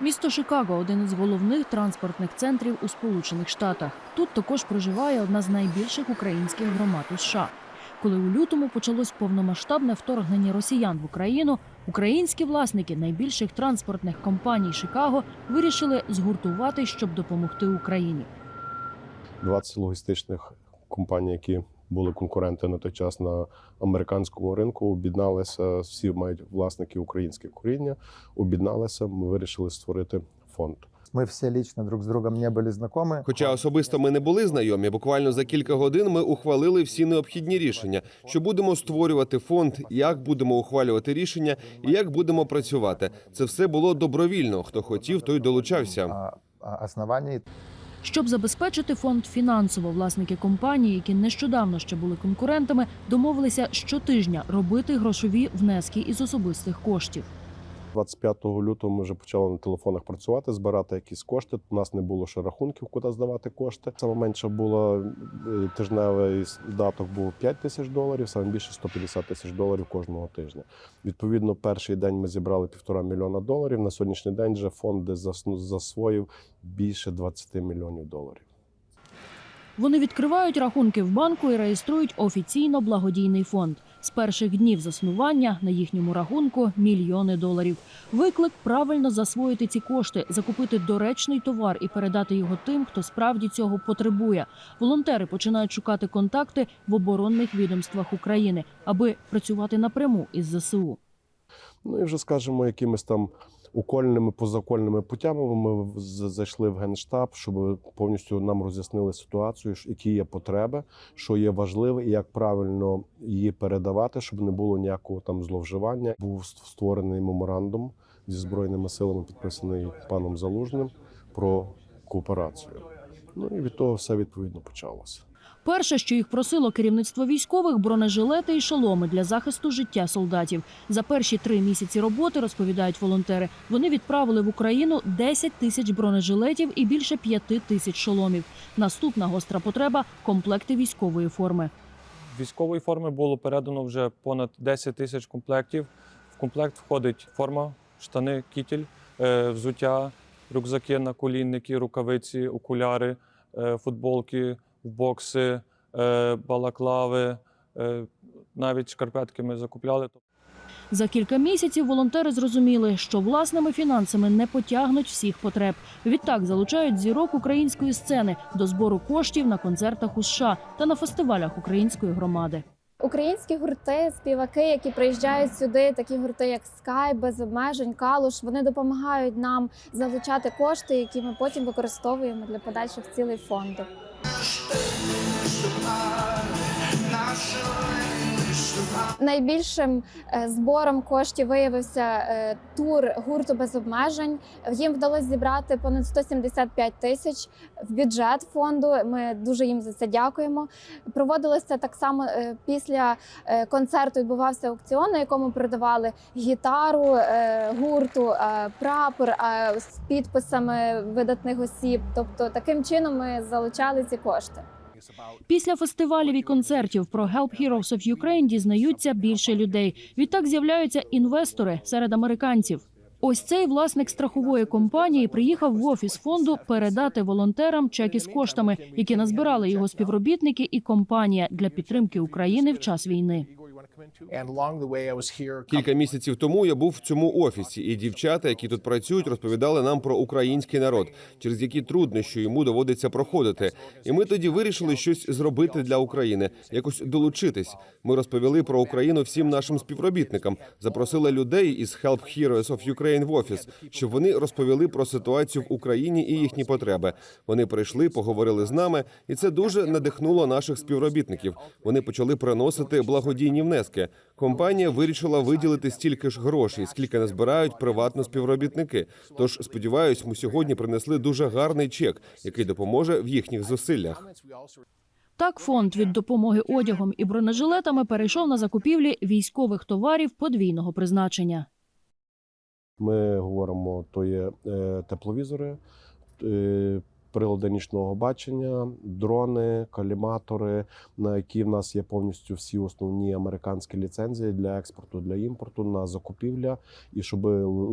Місто Чикаго один із головних транспортних центрів у Сполучених Штатах. Тут також проживає одна з найбільших українських громад у США. Коли у лютому почалось повномасштабне вторгнення росіян в Україну, українські власники найбільших транспортних компаній Чикаго вирішили згуртувати, щоб допомогти Україні. 20 логістичних компаній, які були конкуренти на той час на американському ринку, об'єдналися. Всі мають власники українське коріння. Об'єдналися. Ми вирішили створити фонд. Мы все лично друг с другом не были знакомы. Хоча особисто ми не були знайомі, буквально за кілька годин ми ухвалили всі необхідні рішення, що будемо створювати фонд, як будемо ухвалювати рішення і як будемо працювати. Це все було добровільно. Хто хотів, той долучався. а, а, оснований Щоб забезпечити фонд фінансово, власники компанії, які нещодавно ще були конкурентами, домовилися щотижня робити грошові внески із особистих коштів. 25 лютого ми вже почали на телефонах працювати, збирати якісь кошти. У нас не було ще рахунків, куди здавати кошти. Саме менше було е, тижневий даток був 5 тисяч доларів, саме більше 150 тисяч доларів кожного тижня. Відповідно, перший день ми зібрали півтора мільйона доларів. На сьогоднішній день вже фонд засвоїв більше 20 мільйонів доларів. Вони відкривають рахунки в банку і реєструють офіційно благодійний фонд. З перших днів заснування на їхньому рахунку мільйони доларів. Виклик правильно засвоїти ці кошти, закупити доречний товар і передати його тим, хто справді цього потребує. Волонтери починають шукати контакти в оборонних відомствах України, аби працювати напряму із ЗСУ. Ну і вже скажімо, якимись там укольними позакольними путями ми зайшли в генштаб, щоб повністю нам роз'яснили ситуацію, які є потреби, що є важливе, і як правильно її передавати, щоб не було ніякого там зловживання. Був створений меморандум зі збройними силами, підписаний паном Залужним про кооперацію. Ну і від того все відповідно почалося. Перше, що їх просило керівництво військових, бронежилети і шоломи для захисту життя солдатів. За перші три місяці роботи розповідають волонтери. Вони відправили в Україну 10 тисяч бронежилетів і більше 5 тисяч шоломів. Наступна гостра потреба комплекти військової форми. Військової форми було передано вже понад 10 тисяч комплектів. В комплект входить форма, штани, кітель, е, взуття, рюкзаки, наколінники, рукавиці, окуляри, футболки, бокси, е, балаклави, е, навіть шкарпетки ми закупляли. За кілька місяців волонтери зрозуміли, що власними фінансами не потягнуть всіх потреб. Відтак залучають зірок української сцени до збору коштів на концертах у США та на фестивалях української громади. Українські гурти, співаки, які приїжджають сюди, такі гурти, як Скай, без обмежень, Калуш, вони допомагають нам залучати кошти, які ми потім використовуємо для подальших цілей фонду. Найбільшим е, збором коштів виявився е, тур гурту без обмежень. Їм вдалося зібрати понад 175 тисяч в бюджет фонду. Ми дуже їм за це дякуємо. Проводилося так само е, після концерту. Відбувався аукціон, на якому продавали гітару гурту, прапор з підписами видатних осіб. Тобто, таким чином ми залучали ці кошти. Після фестивалів і концертів про Help Heroes of Ukraine дізнаються більше людей. Відтак з'являються інвестори серед американців. Ось цей власник страхової компанії приїхав в офіс фонду передати волонтерам чеки з коштами, які назбирали його співробітники і компанія для підтримки України в час війни. Кілька місяців тому я був в цьому офісі, і дівчата, які тут працюють, розповідали нам про український народ, через які труднощі йому доводиться проходити. І ми тоді вирішили щось зробити для України, якось долучитись. Ми розповіли про Україну всім нашим співробітникам, запросили людей із Help Heroes of Ukraine в офіс, щоб вони розповіли про ситуацію в Україні і їхні потреби. Вони прийшли, поговорили з нами, і це дуже надихнуло наших співробітників. Вони почали приносити благодійні внески. Компанія вирішила виділити стільки ж грошей, скільки назбирають приватно співробітники. Тож сподіваюсь, ми сьогодні принесли дуже гарний чек, який допоможе в їхніх зусиллях. Так, фонд від допомоги одягом і бронежилетами перейшов на закупівлі військових товарів подвійного призначення. Ми говоримо, то є е, тепловізори, е, прилади нічного бачення, дрони, каліматори, на які в нас є повністю всі основні американські ліцензії для експорту, для імпорту на закупівля, і щоб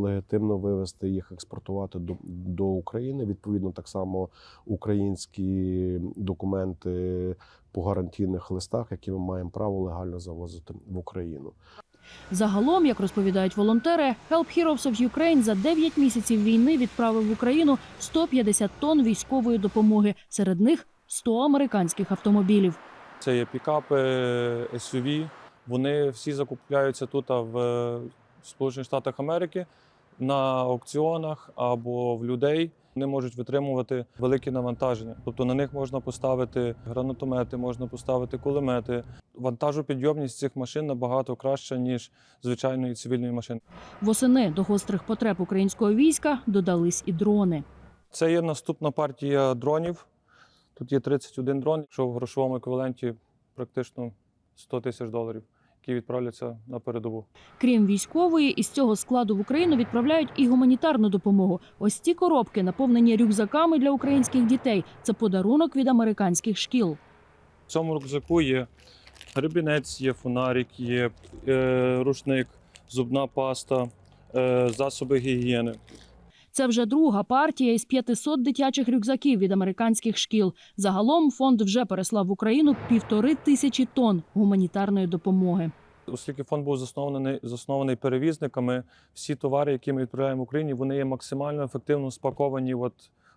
легітимно вивести їх, експортувати до, до України. Відповідно, так само українські документи по гарантійних листах, які ми маємо право легально завозити в Україну. Загалом, як розповідають волонтери, Help Heroes of Ukraine за 9 місяців війни відправив в Україну 150 тонн військової допомоги. Серед них 100 американських автомобілів. Це є пікапи, SUV. Вони всі закупляються тут в е, Сполучених Штатах Америки на аукціонах або в людей. Вони можуть витримувати великі навантаження. Тобто на них можна поставити гранатомети, можна поставити кулемети. Вантажопідйомність цих машин набагато краща, ніж звичайної цивільної машини. Восени до гострих потреб українського війська додались і дрони. Це є наступна партія дронів. Тут є 31 дрон, що в грошовому еквіваленті практично 100 тисяч доларів, які відправляться на передову. Крім військової, із цього складу в Україну відправляють і гуманітарну допомогу. Ось ці коробки, наповнені рюкзаками для українських дітей. Це подарунок від американських шкіл. В цьому рюкзаку є гребінець, є фонарик, є е, рушник, зубна паста, е, засоби гігієни. Це вже друга партія із 500 дитячих рюкзаків від американських шкіл. Загалом фонд вже переслав в Україну півтори тисячі тонн гуманітарної допомоги. Оскільки фонд був заснований, заснований перевізниками, всі товари, які ми відправляємо в Україні, вони є максимально ефективно спаковані от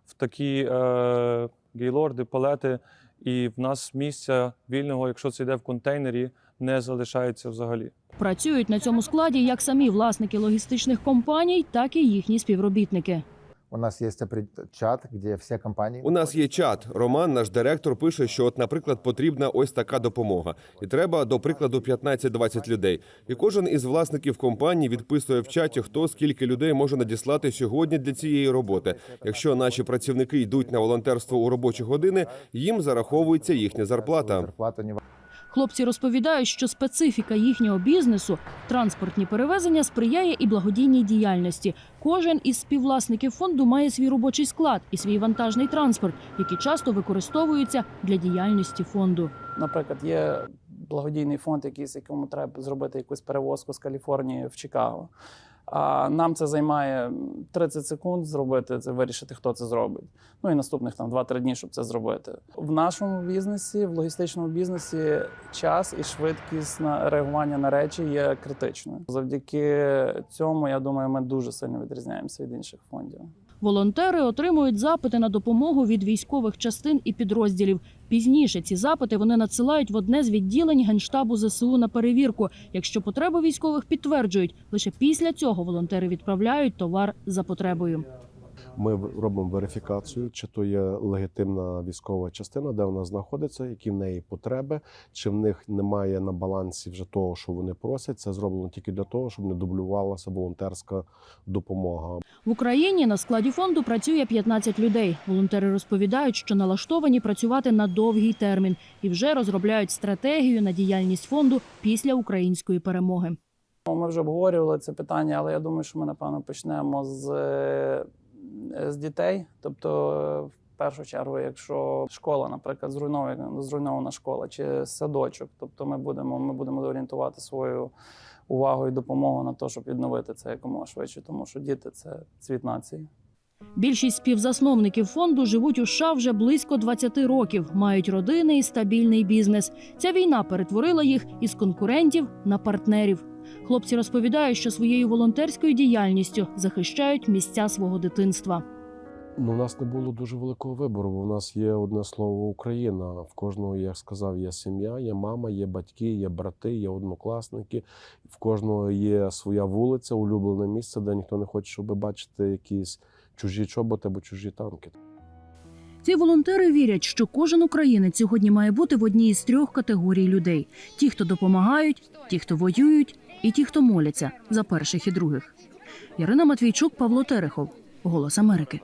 в такі е, гейлорди, палети. І в нас місця вільного, якщо це йде в контейнері, не залишається взагалі. Працюють на цьому складі як самі власники логістичних компаній, так і їхні співробітники. У нас опред- чат, где все компании. У нас є чат. Роман, наш директор, пише, що, от, наприклад, потрібна ось така допомога, і треба, до прикладу, 15-20 людей. І кожен із власників компанії відписує в чаті, хто скільки людей може надіслати сьогодні для цієї роботи. Якщо наші працівники йдуть на волонтерство у робочі години, їм зараховується їхня зарплата. Зарплату не Хлопці розповідають, що специфіка їхнього бізнесу транспортні перевезення сприяє і благодійній діяльності. Кожен із співвласників фонду має свій робочий склад і свій вантажний транспорт, які часто використовуються для діяльності фонду. Наприклад, є благодійний фонд, якийсь, якому треба зробити якусь перевозку з Каліфорнії в Чикаго. А нам це займає 30 секунд зробити, це вирішити, хто це зробить. Ну і наступних там 2-3 дні, щоб це зробити. В нашому бізнесі, в логістичному бізнесі, час і швидкість на реагування на речі є критичною. Завдяки цьому, я думаю, ми дуже сильно відрізняємося від інших фондів. Волонтери отримують запити на допомогу від військових частин і підрозділів. Пізніше ці запити вони надсилають в одне з відділень генштабу ЗСУ на перевірку. Якщо потреби військових підтверджують, лише після цього волонтери відправляють товар за потребою. Ми робимо верифікацію, чи то є легітимна військова частина, де вона знаходиться, які в неї потреби, чи в них немає на балансі вже того, що вони просять. Це зроблено тільки для того, щоб не дублювалася волонтерська допомога. В Україні на складі фонду працює 15 людей. Волонтери розповідають, що налаштовані працювати на довгий термін і вже розробляють стратегію на діяльність фонду після української перемоги. Ми вже обговорювали це питання, але я думаю, що ми напевно почнемо з, е, з дітей. Тобто, в першу чергу, якщо школа, наприклад, зруйнована, зруйнована школа чи садочок, тобто ми будемо, ми будемо орієнтувати свою увагу і допомогу на те, щоб відновити це якомога швидше, тому що діти це цвіт нації. Більшість співзасновників фонду живуть у США вже близько 20 років, мають родини і стабільний бізнес. Ця війна перетворила їх із конкурентів на партнерів. Хлопці розповідають, що своєю волонтерською діяльністю захищають місця свого дитинства. Ну, у нас не було дуже великого вибору, бо в нас є одне слово Україна. В кожного, як сказав, є сім'я, є мама, є батьки, є брати, є однокласники. В кожного є своя вулиця, улюблене місце, де ніхто не хоче, щоб бачити якісь чужі чоботи або чужі танки. Ці волонтери вірять, що кожен українець сьогодні має бути в одній із трьох категорій людей: ті, хто допомагають, ті, хто воюють, і ті, хто моляться за перших і других. Ярина Матвійчук, Павло Терехов, Голос Америки.